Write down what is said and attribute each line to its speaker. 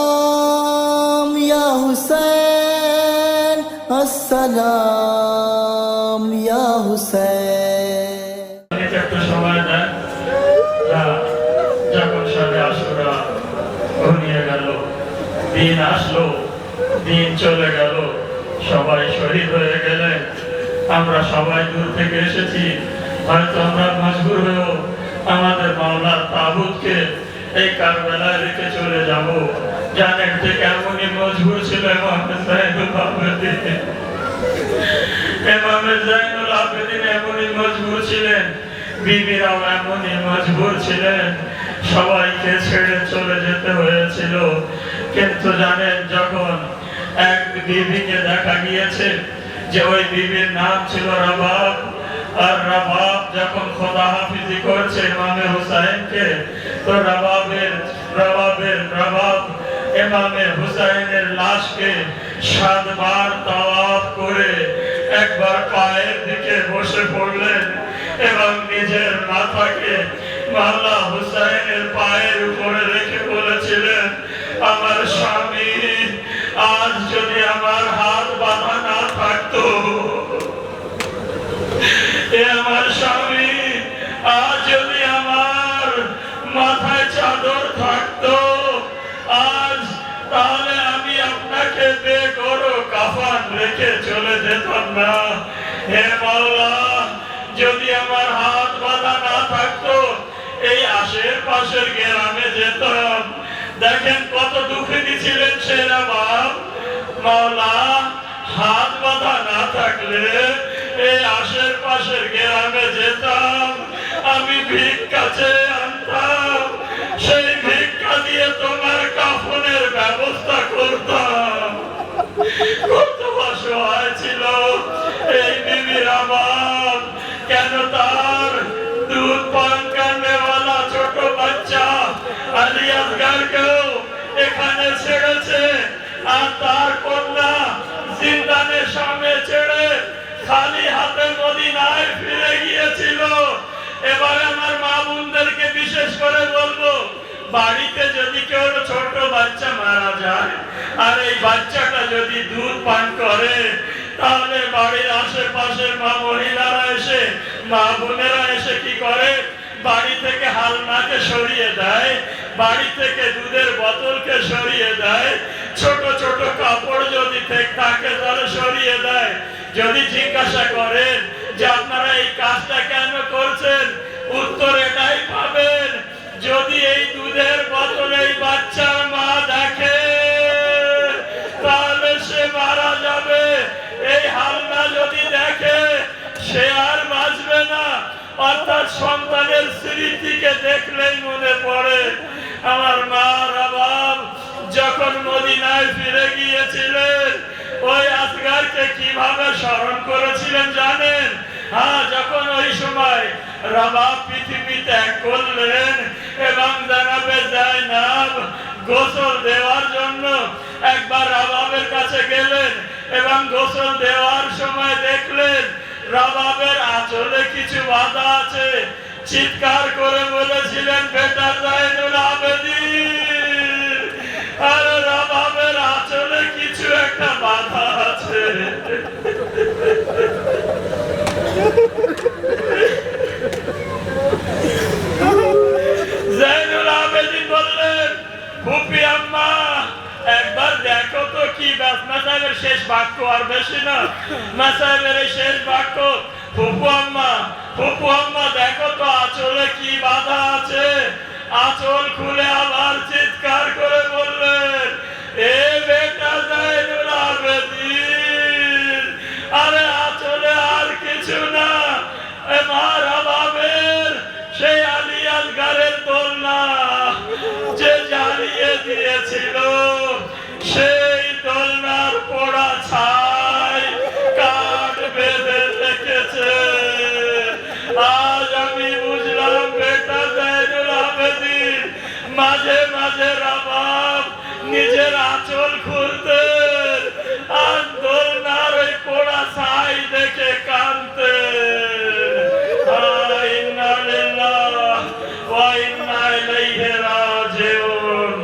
Speaker 1: السلام يا حسين السلام يا حسين
Speaker 2: এটা একটু সময় দেন যা যখন সাথে আসুরা ঘনিয়ে গেল দিন আসলো দিন চলে গেল সবাই শহীদ হয়ে গেলেন আমরা সবাই দূর থেকে এসেছি হয়তো আমরা মজবুর হয়েও আমাদের মাওলার তাবুতকে এই কারবেলায় রেখে চলে যাব। জানেন যে কেমনই মজবুর ছিল এমনই মজবুর ছিলেন। সবাইকে ছেড়ে চলে যেতে হয়েছিল। কিন্তু জানেন যখন এক বিবিকে দেখা গিয়েছে, যে ওই বিবির নাম ছিল রাবাব আর রাবাব যখন খোদা হাফিজি করছে ইমামে হুসাইনকে, তো রাবাবের রাবাবের, রাবাব ইমামে হুসাইনের লাশকে সাতবার তাওয়াফ করে একবার পায়ের দিকে বসে পড়লেন এবং নিজের মাথাকে মাল্লা হুসাইনের পায়ের উপরে রেখে চাদর থাকতো। আজ তাহলে আমি আপনাকে বেগরো কাফান রেখে চলে যেতাম না। হে মাওলা যদি আমার হাত বাঁধা না থাকতো, এই গ্রামে যেতাম। দেখেন কত দুঃখিনী ছিলেন সেরা বাপ। মাওলা, হাত বাঁধা না থাকলে এই আশেপাশের গ্রামে যেতাম। আমি ভিক্ষা চেয়ে হাতে মদিনায় ফিরে গিয়েছিল। এবার আমার মা বোনদেরকে বিশেষ করে বলব, বাড়িতে যদি কেউ ছোট বাচ্চা মারা যায়, আর এই বাচ্চাটা যদি দুধ পান করে, তাহলে বাড়ির আশেপাশের মা মহিলারা এসে, মা বোনেরা এসে কি করে? বাড়ি থেকে হালনাকে সরিয়ে দেয়, বাড়ি থেকে দুধের বোতলকে সরিয়ে দেয়, ছোট ছোট কাপড় যদি থাকে তাহলে সরিয়ে দেয়। যদি জিজ্ঞাসা করেন যে আপনারা এই কাজটা কেন করছেন, উত্তর এটাই পাবেন, যদি এই দুধের এই বাচ্চার মা দেখে, তাহলে সে মারা যাবে। এই হালনা যদি দেখে, সে আর বাঁচবে না। অর্থাৎ সন্তানের স্মৃতিকে দেখলেই মনে পড়ে, আমার মা রাবাব যখন মদিনায় ফিরে গিয়েছিলেন, ওই আসগারকে কীভাবে স্মরণ করেছিলেন জানেন? হ্যাঁ যখন ওই সময় রাবাব পৃথিবী ত্যাগ করলেন এবং জানাবে যায় না, গোসল দেওয়ার জন্য একবার রাবাবের কাছে গেলেন এবং গোসল দেওয়ার সময় দেখলেন রাবাবের আঁচলে কিছু বাধা আছে। চিৎকার করে বলেছিলেন, বেটা জাইনুল আবেদিন আর রাবাবের আঁচলে কিছু একটা বাধা আছে জাইনুল আবেদিন বললেন ফুপি আম্মা, একবার দেখো তো কি ব্যাস মাসাহেবের শেষ বাক্য আর বেশি না। মাসাহেবের এই শেষ বাক্য, ফুপু আম্মা ফুপু আম্মা, দেখো তো আচলে কি বাধা আছে? আচল খুলে আঁচল খুলতে আর দোলনার ওই পোড়া ছাই দেখে কানতে ইন্না লিল্লাহ, ওয়া ইন্না ইলাইহি রাজিউন।